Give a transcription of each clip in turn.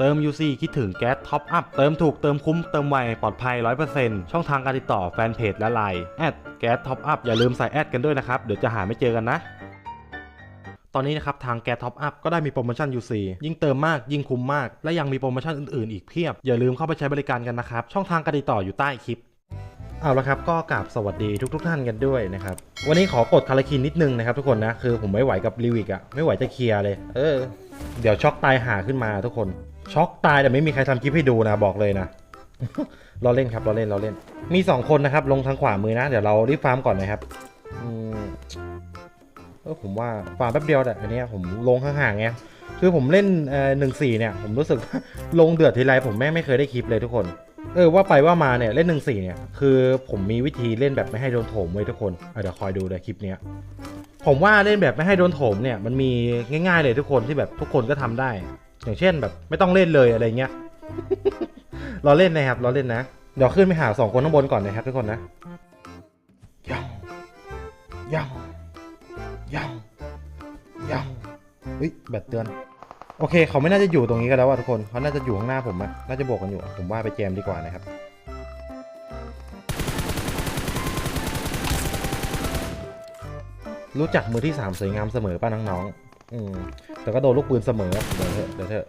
เติม UC คิดถึงแก๊สท็อปอัพ เติมถูกเติมคุ้ม เติมไว ปลอดภัย 100%ช่องทางการติดต่อแฟนเพจและไลน์แอดแก๊สท็อปอัพอย่าลืมใส่แอดกันด้วยนะครับ เดี๋ยวจะหาไม่เจอกันนะ ตอนนี้นะครับ ทางแก๊สท็อปอัพก็ได้มีโปรโมชั่น UC ยิ่งเติมมากยิ่งคุ้มมาก และยังมีโปรโมชั่นอื่น ๆ อีกเพียบ อย่าลืมเข้าไปใช้บริการกันนะครับ ช่องทางการติดต่ออยู่ใต้คลิปเอาละครับก็กราบสวัสดีทุกๆท่านกันด้วยนะครับวันนี้ขอกดคาราคินนิดนึงนะครับทุกคนนะคือผมไม่ไหวกับลิวิกอะไม่ไหวจะเคลียร์เลย เออ เดี๋ยวช็อกตายหาขึ้นมาทุกคน ช็อกตายแต่ไม่มีใครทำคลิปให้ดูนะบอกเลยนะเราเล่นครับเราเล่นเราเล่น มี 2 คนนะครับ ลงทางขวามือนะ เดี๋ยวเรารีบฟาร์มก่อนนะครับอืมเออผมว่าฟาร์มแป๊บเดียวแต่อันนี้ผมลงห่างๆไงคือผมเล่นเอ่อหนึ่งสี่เนี่ย ผมรู้สึกลงเดือดทีไรผมแม่ไม่เคยได้คลิปเลยทุกคน เออว่าไปว่ามาเนี่ยเล่นหนึ่งสี่เนี่ย คือผมมีวิธีเล่นแบบไม่ให้โดนโถมไว้ยทุกคนเดี๋ยวคอยดูเลยคลิปเนี้ยผมว่าเล่นแบบไม่ให้โดนโถมเนี่ยมันมีง่าย ๆ เลยทุกคนที่แบบทุกคนก็ทำได้ อย่างเช่นแบบไม่ต้องเล่นเลยอะไรเงี้ยเราเล่นนะครับเราเล่นนะ เดี๋ยวขึ้นไปหาสองคนข้างบนก่อนนะครับทุกคนนะยังยังยังยังเฮ้ยแบตเตือนโอเค เขาไม่น่าจะอยู่ตรงนี้กันแล้วอะทุกคนเขาน่าจะอยู่ข้างหน้าผมอะน่าจะบวกกันอยู่ ผมว่าไปแจมดีกว่านะครับ รู้จักมือที่สามสวยงามเสมอป่ะน้องๆ อืมแต่ก็โดนลูกปืนเสมอเดี๋ยวเถอะเดี๋ยวเถอะ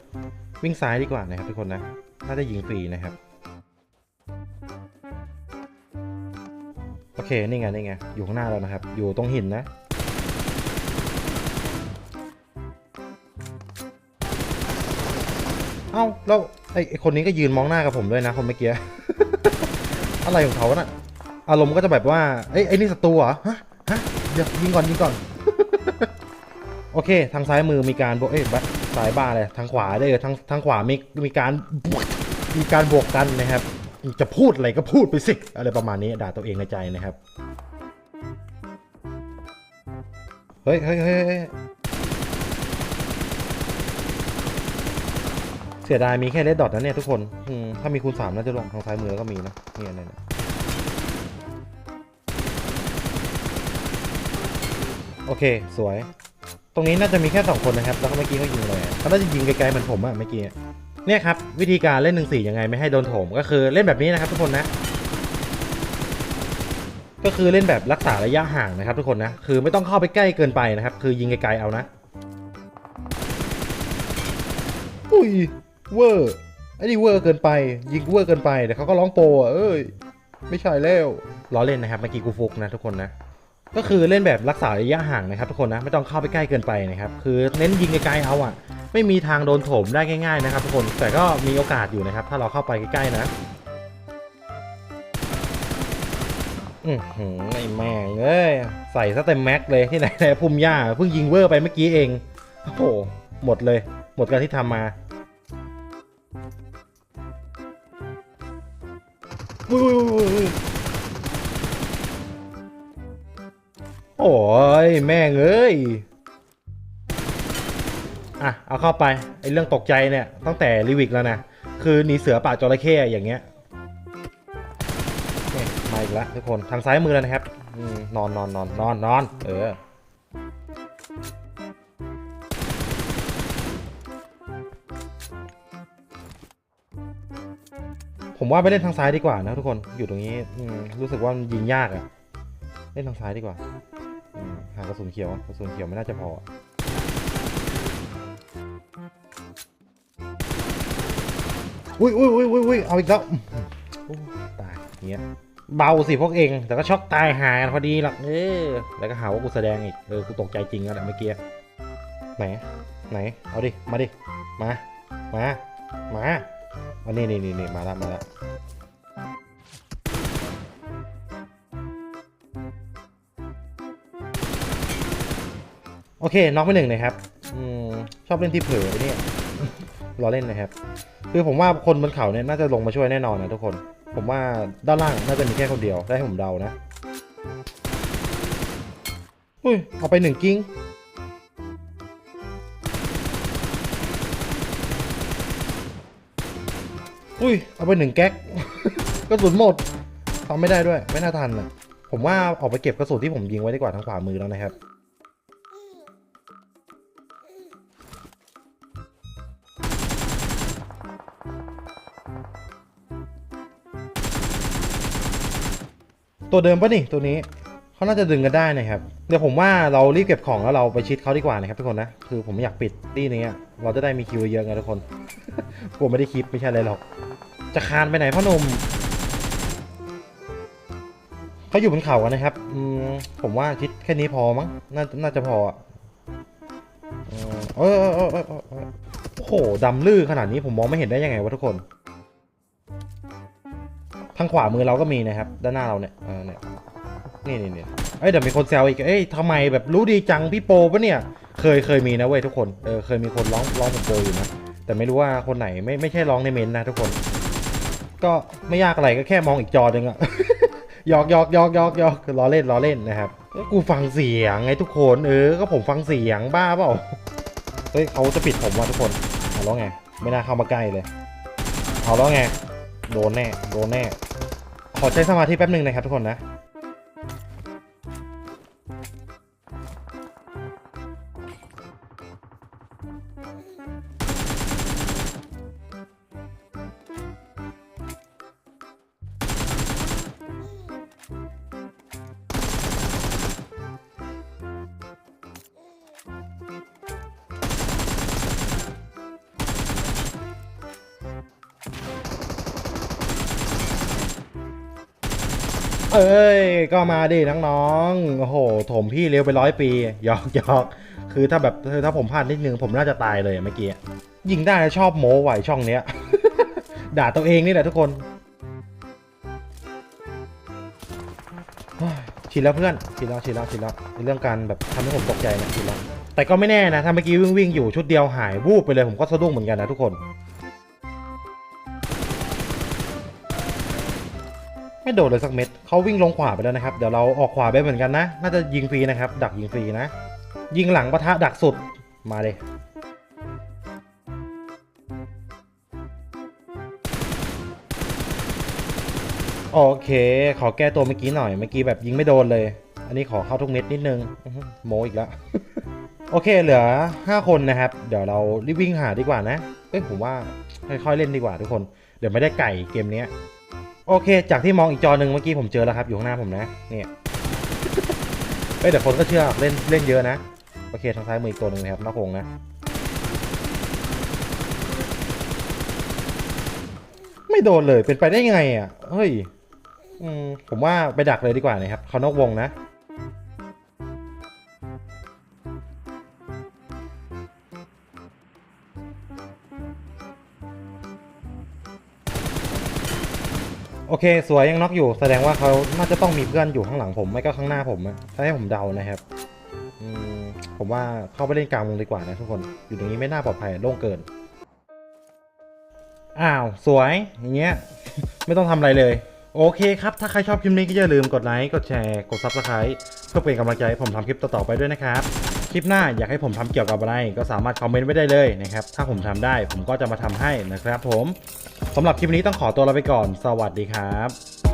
วิ่งซ้ายดีกว่านะครับทุกคนนะน่าจะยิงฟรีนะครับ โอเคนี่ไงนี่ไงอยู่ข้างหน้าเรานะครับ อยู่ตรงหินนะเอ้าแล้วไอ้ไอคนนี้ก็ยืนมองหน้ากับผมด้วยนะคนเมื่อกี้ อะไรของเขาน่ะ อารมณ์ก็จะแบบว่า เอ้ยไอ้นี่ศัตรูเหรอ ฮะ ฮะ เดี๋ยวยิงก่อนยิงก่อน โอเค ทางซ้ายมือมีการบวกเอ้ยซ้ายบ้าเลยทางขวาได้เลยทางทางขวามีมีการบวกมีการบวกกันนะครับ จะพูดอะไรก็พูดไปสิอะไรประมาณนี้ด่าตัวเองในใจนะครับเฮ้ยเฮ้ยเฮ้ยเสียดายมีแค่เลดดอทนะเนี่ยทุกคนถ้ามีคูณสามน่าจะลงทางซ้ายมือก็มีนะนี่ยเนี่ยเนี่ยโอเค สวย ตรงนี้น่าจะมีแค่สองคนนะครับ แล้วก็เมื่อกี้เขายิงเลยเขาน่าจะยิงไกลๆเหมือนผมอะเมื่อกี้ เนี่ยครับ วิธีการเล่นหนึ่งสี่ยังไงไม่ให้โดนโถม ก็คือเล่นแบบนี้นะครับทุกคนนะ ก็คือเล่นแบบรักษาระยะห่างนะครับทุกคนนะ คือไม่ต้องเข้าไปใกล้เกินไปนะครับ คือยิงไกลๆเอานะ อุ้ย เวอร์ไอ้นี่เวอร์เกินไป ยิงเวอร์เกินไปเดี๋ยวเขาก็ร้องโปรอะเอ้ย ไม่ใช่แล้วล้อเล่นนะครับเมื่อกี้กูฟุกนะทุกคนนะ ก็คือเล่นแบบรักษาระยะห่างนะครับทุกคนนะไม่ต้องเข้าไปใกล้เกินไปนะครับคือเน้นยิงไกลๆเอาอะ ไม่มีทางโดนโถมได้ง่าย ๆนะครับทุกคนแต่ก็มีโอกาสอยู่นะครับ ถ้าเราเข้าไปใกล้ๆนะอือหือไอ้แม่เอ้ยใส่ซะเต็มแม็กเลยที่ไหนไหนพุ่มหญ้าเพิ่งยิงเวอร์ไปเมื่อกี้เองโอ้โหหมดเลย หมดการที่ทำมาอุ้ย อ้ยอุ้ยอุ้ยโอ้ยแม่งเอ้ยอะเอาเข้าไปไอเรื่องตกใจเนี่ยตั้งแต่รีวิกแล้วนะคือหนีเสือป่าจระเข้อย่างเงี้ยนี่มาอีกแล้วทุกคนทางซ้ายมือแล้วนะครับนอนนอนนอนนอนนอนเออผมว่าไปเล่นทางซ้ายดีกว่านะทุกคนอยู่ตรงนี้รู้สึกว่ามันยิงยากอะเล่นทางซ้ายดีกว่า หากระสุนเขียวกระสุนเขียวไม่น่าจะพออุ้ยอุ้ยอุ้ยอุ้ยอุ้ยเอาอีกแล้วตายเงี้ยเบาสิพวกเองแต่ก็ช็อกตายหากันพอดีหรอกเออแล้วก็หาว่ากูแสดงอีกเออกูตกใจจริงแล้วแหละเมื่อกี้ไหนไหนเอาดิมาดิมามามาอันนี้นี่นี่นี่มาแล้วมาแล้ว โอเค น็อกไปหนึ่งนะครับอืมชอบเล่นที่เผลอเนี่ยรอเล่นนะครับ คือผมว่าคนบนเขาเนี่ยน่าจะลงมาช่วยแน่นอนนะทุกคน ผมว่าด้านล่างน่าจะมีแค่คนเดียว ได้ให้ผมเดานะ อุ้ย เอาไปหนึ่งกิ้งอุ้ย เอาไปหนึ่งแก๊กกระสุนหมดทำไม่ได้ด้วย ไม่น่าทันอะผมว่าออกไปเก็บกระสุนที่ผมยิงไว้ดีกว่าทางขวามือแล้วนะครับ ตัวเดิมปะนี่ตัวนี้เขาน่าจะดึงกันได้นะครับ เดี๋ยวผมว่าเรารีบเก็บของแล้วเราไปชิดเขาดีกว่านะครับทุกคนนะคือผมอยากปิดตีนี้เราจะได้มีคิวเยอะไงทุกคนกลัวไม่ได้คลิปไม่ใช่อะไรหรอก จะคานไปไหนพ่อหนุ่มเขาอยู่บนเขากันนะครับอืมผมว่าชิดแค่นี้พอมั้งน่าน่าจะพออะเออเออเออเออเออเออโอ้โหดำลื่อขนาดนี้ผมมองไม่เห็นได้ยังไงวะทุกคน ทางขวามือเราก็มีนะครับ ด้านหน้าเราเนี่ยเออเนี่ยนี่นี่นี่เอ้ยเดี๋ยวมีคนแซวอีกเอ้ยทำไมแบบรู้ดีจังพี่โปปะเนี่ย เคยเคยมีนะเว้ยทุกคนเออเคยมีคนร้องร้องผมโปอยู่นะแต่ไม่รู้ว่าคนไหนไม่ไม่ใช่ร้องในเมนนะทุกคน ก็ไม่ยากอะไรก็แค่มองอีกจอหนึ่งอะหยอกหยอกหยอกหยอกหยอกล้อเล่นล้อเล่นนะครับกูฟังเสียงไงทุกคนเออก็ผมฟังเสียงบ้าเปล่าเฮ้ยเขาจะปิดผมว่ะทุกคนเอาแล้วไง ไม่น่าเข้ามาใกล้เลยเอาแล้วไง โดนแน่ โดนแน่ ขอใช้สมาธิแป๊บหนึ่งนะครับทุกคนนะ เอ้ย ก็มาดิน้องๆ โอ้โห ถมพี่เร็วไปร้อยปีหยอกหยอกคือถ้าแบบถ้าผมพลาดนิดนึงผมน่าจะตายเลยเมื่อกี้ ยิงได้ชอบโม้ไหวช่องเนี้ย ด่าตัวเองนี่แหละทุกคนชินแล้วเพื่อนชินแล้วชินแล้วชินแล้วในเรื่องการแบบทำให้ผมตกใจนะชินแล้วแต่ก็ไม่แน่นะถ้าเมื่อกี้วิ่งวิ่งอยู่ชุดเดียวหายวูบไปเลยผมก็สะดุ้งเหมือนกันนะทุกคน ไม่โดดเลยสักเม็ดเขาวิ่งลงขวาไปแล้วนะครับ เดี๋ยวเราออกขวาไปเหมือนกันนะ น่าจะยิงฟรีนะครับ ดักยิงฟรีนะ ยิงหลังปะทะดักสุด มาเลย โอเค ขอแก้ตัวเมื่อกี้หน่อย เมื่อกี้แบบยิงไม่โดนเลย อันนี้ขอเข้าทุกเม็ดนิดนึง โมอีกแล้ว โอเค เหลือ 5 คนนะครับ เดี๋ยวเรารีบวิ่งหาดีกว่านะ เอ้ยผมว่าค่อยๆเล่นดีกว่าทุกคน เดี๋ยวไม่ได้ไก่เกมนี้ โอเค จากที่มองอีกจอหนึ่งเมื่อกี้ผมเจอแล้วครับอยู่ข้างหน้าผมนะเนี่ยเอ้ยแต่คนก็เชื่อเล่นเล่นเยอะนะโอเคทางซ้ายมืออีกตัวหนึ่งนะครับนอกวงนะไม่โดนเลยเป็นไปได้ยังไงอะเฮ้ยผมว่าไปดักเลยดีกว่านะครับเขานอกวงนะ เค สวยยังน็อกอยู่ แสดงว่าเขาน่าจะต้องมีเพื่อนอยู่ข้างหลังผมไม่ก็ข้างหน้าผมอะถ้าให้ผมเดานะครับผมว่าเข้าไปเล่นกลางวงดีกว่านะทุกคน อยู่ตรงนี้ไม่น่าปลอดภัยโล่งเกิน อ้าว สวย อย่างเงี้ย ไม่ต้องทำอะไรเลย โอเคครับ ถ้าใครชอบคลิปนี้ก็อย่าลืมกดไลค์ กดแชร์ กด Subscribe เพื่อเป็นกำลังใจให้ผมทำคลิปต่อๆไปด้วยนะครับ คลิปหน้าอยากให้ผมทำเกี่ยวกับอะไร ก็สามารถคอมเมนต์ไว้ได้เลยนะครับ ถ้าผมทำได้ผมก็จะมาทำให้นะครับผม สำหรับคลิปนี้ต้องขอตัวลาไปก่อน สวัสดีครับ